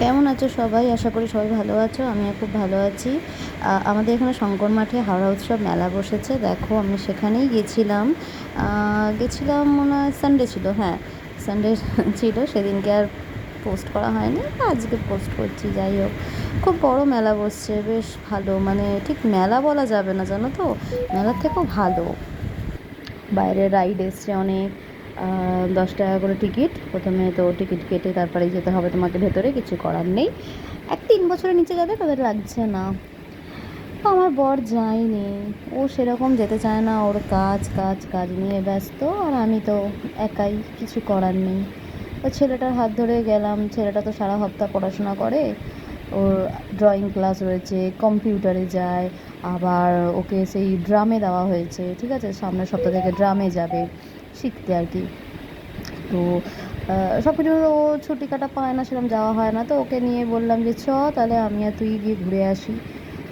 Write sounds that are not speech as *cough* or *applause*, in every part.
কেমন আছো সবাই? আশা করি সবাই ভালো আছো, আমিও খুব ভালো আছি। আমাদের এখানে শঙ্কর মাঠে হাওড়া উৎসব মেলা বসেছে। দেখো, আমি সেখানেই গেছিলাম। গেছিলাম মনে হয় সানডে ছিল হ্যাঁ। সানডে *laughs* ছিল, সেদিনকে আর পোস্ট করা হয়নি। আজকে পোস্ট করছি, যাই হোক। খুব বড় মেলা বসছে, বেশ ভালো। মানে ঠিক মেলা বলা যাবে না, জানো তো? মেলার থেকেও ভালো। বাইরে রাইড এসছে অনেক। দশ টাকা করে টিকিট। প্রথমে তো টিকিট কেটে তারপরে যেতে হবে তোমাকে ভেতরে, কিছু করার নেই। এক তিন বছরের নিচে যাবে, তাদের লাগছে না। তো আমার বর যায়নি। ও সেরকম যেতে চায় না, ওর কাজ কাজ কাজ নিয়ে ব্যস্ত, আর আমি তো একাই, কিছু করার নেই। তো ছেলেটার হাত ধরে গেলাম, ছেলেটা তো সারা সপ্তাহ পড়াশোনা করে। ওর ড্রয়িং ক্লাস রয়েছে কম্পিউটারে যায়, আবার ওকে সেই ড্রামে দেওয়া হয়েছে, ঠিক আছে? সামনের সপ্তাহ থেকে ড্রামে যাবে। শিখতে আর কি। তো সব কিছু ও ছুটি কাটা পায় না সেরকম যাওয়া হয় না। তো ওকে নিয়ে বললাম যে, চ, তাহলে আমি আর তুই গিয়ে ঘুরে আসি।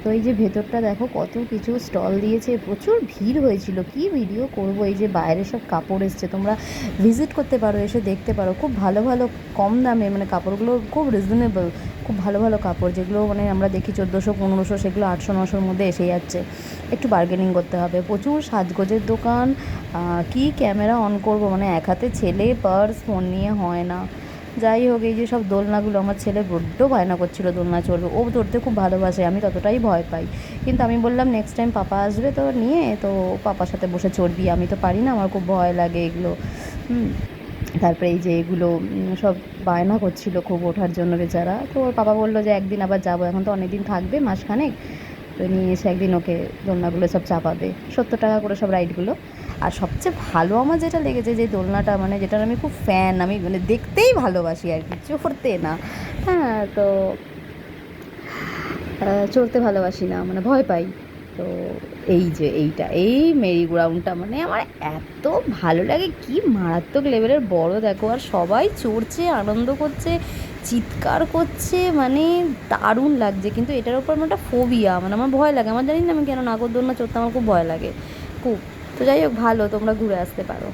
তো এই যে ভেতরটা দেখো, কত কিছু স্টল দিয়েছে, প্রচুর ভিড় হয়েছিল। কি ভিডিও করব? এই যে বাইরে সব কাপড় এসছে, তোমরা ভিজিট করতে পারো, এসে দেখতে পারো। খুব ভালো ভালো, কম দামে মানে কাপড়গুলো খুব রিজনেবল খুব ভালো ভালো কাপড়, যেগুলো মানে আমরা দেখি চোদ্দোশো, পনেরোশো, সেগুলো আটশো, নশোর মধ্যে এসে যাচ্ছে। একটু বার্গেনিং করতে হবে। প্রচুর সাজগোজের দোকান কি ক্যামেরা অন করব? মানে এক হাতে ছেলে পার্স ফোন নিয়ে হয় না। যাই হোক, এই যে সব দোলনাগুলো আমার ছেলে বড্ড বায়না করছিল দোলনা চড়বে। ও ধরতে খুব ভালোবাসে, আমি ততটাই ভয় পাই। কিন্তু আমি বললাম নেক্সট টাইম পাপা আসবে তো নিয়ে, তো পাপার সাথে বসে চড়বি। আমি তো পারি না, আমার খুব ভয় লাগে এগুলো। তারপরে এই যে এগুলো সব বায়না করছিল খুব ওঠার জন্য বেচারা। তো ওর বাবা বলল যে, একদিন আবার যাব, এখন তো অনেক দিন থাকবে, মাসখানেক। তো নিয়ে এসে একদিন ওকে দোলনাগুলো সব চাপাবে সত্তর টাকা করে সব রাইডগুলো। আর সবচেয়ে ভালো আমার যেটা লেগেছে যে দোলনাটা মানে যেটার আমি খুব ফ্যান আমি মানে দেখতেই ভালোবাসি আর কি, চড়তে না। হ্যাঁ তো চড়তে ভালোবাসি না মানে ভয় পাই। তো এই যে এইটা, এই মেরি গ্রাউন্ডটা মানে আমার এত ভালো লাগে, কি মারাত্মক লেভেলের বড় দেখো। আর সবাই চড়ছে, আনন্দ করছে চিৎকার করছে মানে দারুণ লাগছে। কিন্তু এটার উপর আমার একটা ফোবিয়া মানে আমার ভয় লাগে। আমার জানি না আমি কেন নাগরদোলনা চড়তে আমার খুব ভয় লাগে। খুব। তো যাই হোক, ভালো, তোমরা ঘুরে আসতে পারো।